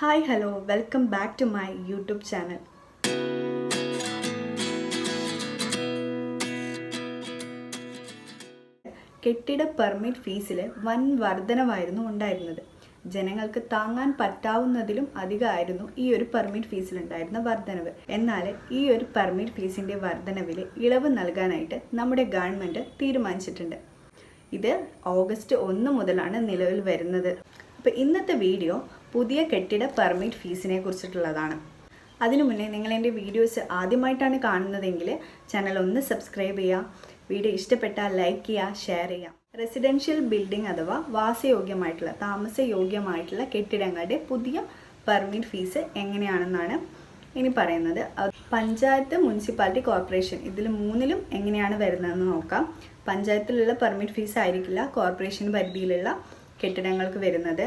Hi hello welcome back to my YouTube channel കെട്ടിട permit ഫീസിൽ വൻ വർധനവായിരുന്നു ഉണ്ടായിരുന്നത്. ജനങ്ങൾക്ക് താങ്ങാൻ പറ്റാവുന്നതിലും അധികമായിരുന്നു ഈ ഒരു പെർമിറ്റ് ഫീസിലുണ്ടായിരുന്ന വർധനവ്. എന്നാൽ ഈ ഒരു പെർമിറ്റ് ഫീസിന്റെ വർധനവിൽ ഇളവ് നൽകാനായിട്ട് നമ്മുടെ ഗവൺമെന്റ് തീരുമാനിച്ചിട്ടുണ്ട്. ഇത് ഓഗസ്റ്റ് ഒന്ന് മുതലാണ് നിലവിൽ വരുന്നത്. അപ്പോൾ ഇന്നത്തെ വീഡിയോ പുതിയ കെട്ടിട പെർമിറ്റ് ഫീസിനെ കുറിച്ചിട്ടുള്ളതാണ്. അതിനു മുന്നേ നിങ്ങൾ എന്റെ വീഡിയോസ് ആദ്യമായിട്ടാണ് കാണുന്നതെങ്കിൽ ചാനൽ ഒന്ന് സബ്സ്ക്രൈബ് ചെയ്യുക. വീഡിയോ ഇഷ്ടപ്പെട്ടാൽ ലൈക്ക് ചെയ്യുക ഷെയർ ചെയ്യുക. റെസിഡൻഷ്യൽ ബിൽഡിംഗ് അഥവാ വാസയോഗ്യമായിട്ടുള്ള താമസയോഗ്യമായിട്ടുള്ള കെട്ടിടങ്ങളുടെ പുതിയ പെർമിറ്റ് ഫീസ് എങ്ങനെയാണെന്നാണ് ഇനി പറയുന്നത്. പഞ്ചായത്ത് മുനിസിപ്പാലിറ്റി കോർപ്പറേഷൻ ഇതിൽ മൂന്നിലും എങ്ങനെയാണ് വരുന്നതെന്ന് നോക്കാം. പഞ്ചായത്തിലുള്ള പെർമിറ്റ് ഫീസ് ആയിരിക്കില്ല കോർപ്പറേഷൻ പരിധിയിലുള്ള കെട്ടിടങ്ങൾക്ക് വരുന്നത്.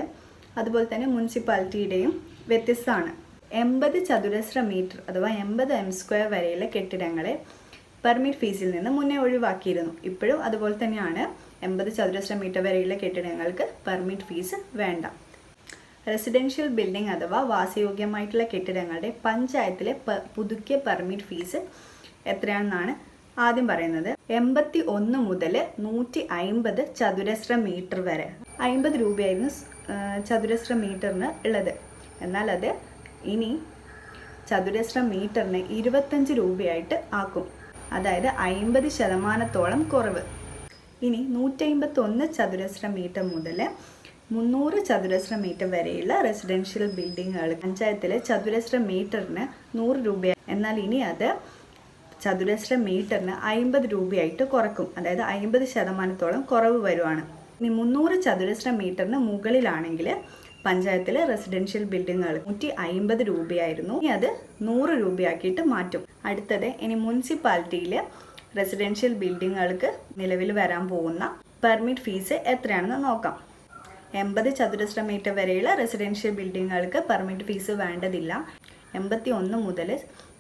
അതുപോലെ തന്നെ മുനിസിപ്പാലിറ്റിയുടെയും വ്യത്യസ്തമാണ്. എൺപത് ചതുരശ്ര മീറ്റർ അഥവാ എൺപത് എം സ്ക്വയർ വരെയുള്ള കെട്ടിടങ്ങളെ പെർമിറ്റ് ഫീസിൽ നിന്ന് മുന്നേ ഒഴിവാക്കിയിരുന്നു. ഇപ്പോഴും അതുപോലെ തന്നെയാണ് എൺപത് ചതുരശ്ര മീറ്റർ വരെയുള്ള കെട്ടിടങ്ങൾക്ക് പെർമിറ്റ് ഫീസ് വേണ്ട. റെസിഡൻഷ്യൽ ബിൽഡിംഗ് അഥവാ വാസയോഗ്യമായിട്ടുള്ള കെട്ടിടങ്ങളുടെ പഞ്ചായത്തിലെ പുതുക്കിയ പെർമിറ്റ് ഫീസ് എത്രയാണെന്നാണ് ആദ്യം പറയുന്നത് എൺപത്തി ഒന്ന് മുതൽ നൂറ്റി അയിമ്പത് ചതുരശ്ര മീറ്റർ വരെ. അയിമ്പത് രൂപയായിരുന്നു ചതുരശ്ര മീറ്ററിന് ഉള്ളത്. എന്നാൽ അത് ഇനി ചതുരശ്ര മീറ്ററിന് ഇരുപത്തഞ്ച് രൂപയായിട്ട് ആക്കും. അതായത് അയിമ്പത് ശതമാനത്തോളം കുറവ്. ഇനി നൂറ്റമ്പത്തി ഒന്ന് ചതുരശ്ര മീറ്റർ മുതൽ മുന്നൂറ് ചതുരശ്ര മീറ്റർ വരെയുള്ള റെസിഡൻഷ്യൽ ബിൽഡിങ്ങുകൾ പഞ്ചായത്തിലെ ചതുരശ്ര മീറ്ററിന് നൂറ് രൂപ എന്നാൽ ഇനി അത് ചതുരശ്ര മീറ്ററിന് അയിമ്പത് രൂപയായിട്ട് കുറക്കും. അതായത് അയിമ്പത് ശതമാനത്തോളം കുറവ് വരുവാണ്. ഇനി മുന്നൂറ് ചതുരശ്ര മീറ്ററിന് മുകളിലാണെങ്കിൽ പഞ്ചായത്തിലെ റെസിഡൻഷ്യൽ ബിൽഡിങ്ങുകൾ നൂറ്റി അയിമ്പത് രൂപയായിരുന്നു. ഇനി അത് നൂറ് രൂപയാക്കിയിട്ട് മാറ്റും. അടുത്തത് ഇനി മുനിസിപ്പാലിറ്റിയിൽ റെസിഡൻഷ്യൽ ബിൽഡിങ്ങുകൾക്ക് നിലവിൽ വരാൻ പോകുന്ന പെർമിറ്റ് ഫീസ് എത്രയാണെന്ന് നോക്കാം. എൺപത് ചതുരശ്ര മീറ്റർ വരെയുള്ള റെസിഡൻഷ്യൽ ബിൽഡിങ്ങുകൾക്ക് പെർമിറ്റ് ഫീസ് വേണ്ടതില്ല. എൺപത്തി ഒന്ന് മുതൽ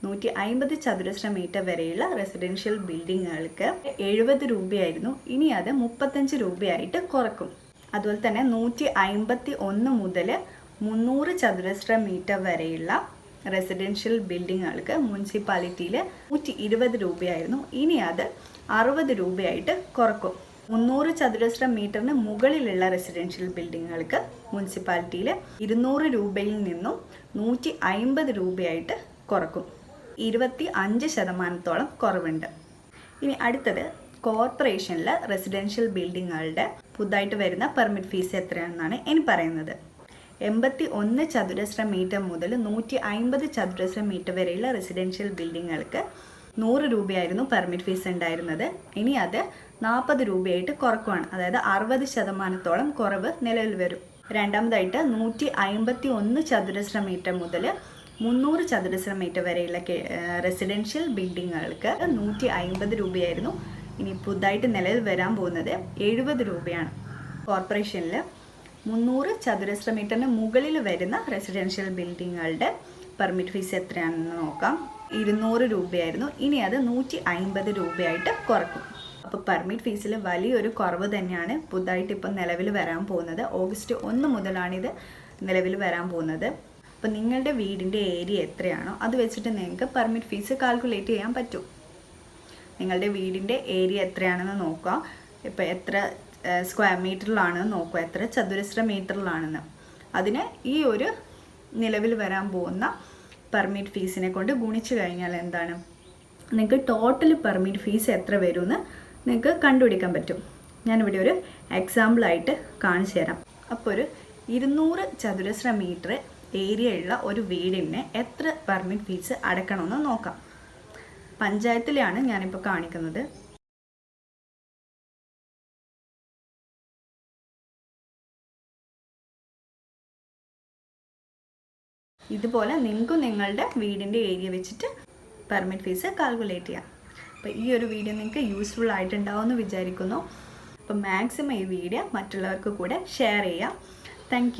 നൂറ്റി അമ്പത് ചതുരശ്ര മീറ്റർ വരെയുള്ള റെസിഡൻഷ്യൽ ബിൽഡിങ്ങുകൾക്ക് എഴുപത് രൂപയായിരുന്നു. ഇനി അത് മുപ്പത്തഞ്ച് രൂപയായിട്ട് കുറക്കും. അതുപോലെ തന്നെ നൂറ്റി അമ്പത്തി ഒന്ന് മുതൽ മുന്നൂറ് ചതുരശ്ര മീറ്റർ വരെയുള്ള റെസിഡൻഷ്യൽ ബിൽഡിങ്ങുകൾക്ക് മുനിസിപ്പാലിറ്റിയിൽ നൂറ്റി ഇരുപത് രൂപയായിരുന്നു. ഇനി അത് അറുപത് രൂപയായിട്ട് കുറക്കും. മുന്നൂറ് ചതുരശ്ര മീറ്ററിന് മുകളിലുള്ള റെസിഡൻഷ്യൽ ബിൽഡിങ്ങുകൾക്ക് മുനിസിപ്പാലിറ്റിയിൽ ഇരുന്നൂറ് രൂപയിൽ നിന്നും നൂറ്റി അയിമ്പത് രൂപയായിട്ട് കുറക്കും. ഇരുപത്തി അഞ്ച് ശതമാനത്തോളം കുറവുണ്ട്. ഇനി അടുത്തത് കോർപ്പറേഷനിലെ റെസിഡൻഷ്യൽ ബിൽഡിങ്ങുകളുടെ പുതുതായിട്ട് വരുന്ന പെർമിറ്റ് ഫീസ് എത്രയാണെന്നാണ് ഇനി പറയുന്നത്. എൺപത്തി ഒന്ന് ചതുരശ്ര മീറ്റർ മുതൽ നൂറ്റി അൻപത് ചതുരശ്ര മീറ്റർ വരെയുള്ള റെസിഡൻഷ്യൽ ബിൽഡിങ്ങുകൾക്ക് നൂറ് രൂപയായിരുന്നു പെർമിറ്റ് ഫീസ് ഉണ്ടായിരുന്നത്. ഇനി അത് നാൽപ്പത് രൂപയായിട്ട് കുറക്കുവാണ്. അതായത് അറുപത് ശതമാനത്തോളം കുറവ് നിലവിൽ വരും. രണ്ടാമതായിട്ട് നൂറ്റി അൻപത്തി ഒന്ന് ചതുരശ്ര മീറ്റർ മുതൽ മുന്നൂറ് ചതുരശ്ര മീറ്റർ വരെയുള്ള റെസിഡൻഷ്യൽ ബിൽഡിങ്ങുകൾക്ക് നൂറ്റി അയിമ്പത് രൂപയായിരുന്നു. ഇനി പുതുതായിട്ട് നിലവിൽ വരാൻ പോകുന്നത് എഴുപത് രൂപയാണ്. കോർപ്പറേഷനിൽ മുന്നൂറ് ചതുരശ്ര മീറ്ററിന് മുകളിൽ വരുന്ന റെസിഡൻഷ്യൽ ബിൽഡിങ്ങുകളുടെ പെർമിറ്റ് ഫീസ് എത്രയാണെന്ന് നോക്കാം. ഇരുന്നൂറ് രൂപയായിരുന്നു. ഇനി അത് നൂറ്റി അയിമ്പത് രൂപയായിട്ട് കുറക്കും. അപ്പോൾ പെർമിറ്റ് ഫീസിൽ വലിയൊരു കുറവ് തന്നെയാണ് പുതുതായിട്ട് ഇപ്പം നിലവിൽ വരാൻ പോകുന്നത്. ഓഗസ്റ്റ് ഒന്ന് മുതലാണിത് നിലവിൽ വരാൻ പോകുന്നത്. അപ്പോൾ നിങ്ങളുടെ വീടിന്റെ ഏരിയ എത്രയാണോ അത് വെച്ചിട്ട് നിങ്ങൾക്ക് പെർമിറ്റ് ഫീസ് കാൽക്കുലേറ്റ് ചെയ്യാൻ പറ്റും. നിങ്ങളുടെ വീടിന്റെ ഏരിയ എത്രയാണെന്ന് നോക്കുക. ഇപ്പോൾ എത്ര സ്ക്വയർ മീറ്ററിലാണെന്ന് നോക്കുക. എത്ര ചതുരശ്ര മീറ്ററിലാണെന്ന് അതിന് ഈ ഒരു നിലവിൽ വരാൻ പോകുന്ന പെർമിറ്റ് ഫീസിനെ കൊണ്ട് ഗുണിച്ചു കഴിഞ്ഞാൽ എന്താണ്? നിങ്ങൾക്ക് ടോട്ടൽ പെർമിറ്റ് ഫീസ് എത്ര വരുമെന്ന് നിങ്ങൾക്ക് കണ്ടുപിടിക്കാൻ പറ്റും. ഞാനിവിടെ ഒരു എക്സാമ്പിളായിട്ട് കാണിച്ചു തരാം. അപ്പോൾ ഒരു ഇരുന്നൂറ് ചതുരശ്ര മീറ്റർ ഏരിയ ഉള്ള ഒരു വീടിന് എത്ര പെർമിറ്റ് ഫീസ് അടക്കണമെന്ന് നോക്കാം. പഞ്ചായത്തിലാണ് ഞാനിപ്പോൾ കാണിക്കുന്നത്. ഇതുപോലെ നിങ്ങൾക്കും നിങ്ങളുടെ വീടിന്റെ ഏരിയ വെച്ചിട്ട് പെർമിറ്റ് ഫീസ് കാൽക്കുലേറ്റ് ചെയ്യാം. അപ്പോൾ ഈ ഒരു വീഡിയോ നിങ്ങൾക്ക് യൂസ്ഫുൾ ആയിട്ടുണ്ടാവുമെന്ന് വിചാരിക്കുന്നു. അപ്പോൾ മാക്സിമം ഈ വീഡിയോ മറ്റുള്ളവർക്ക് കൂടെ ഷെയർ ചെയ്യാം. താങ്ക്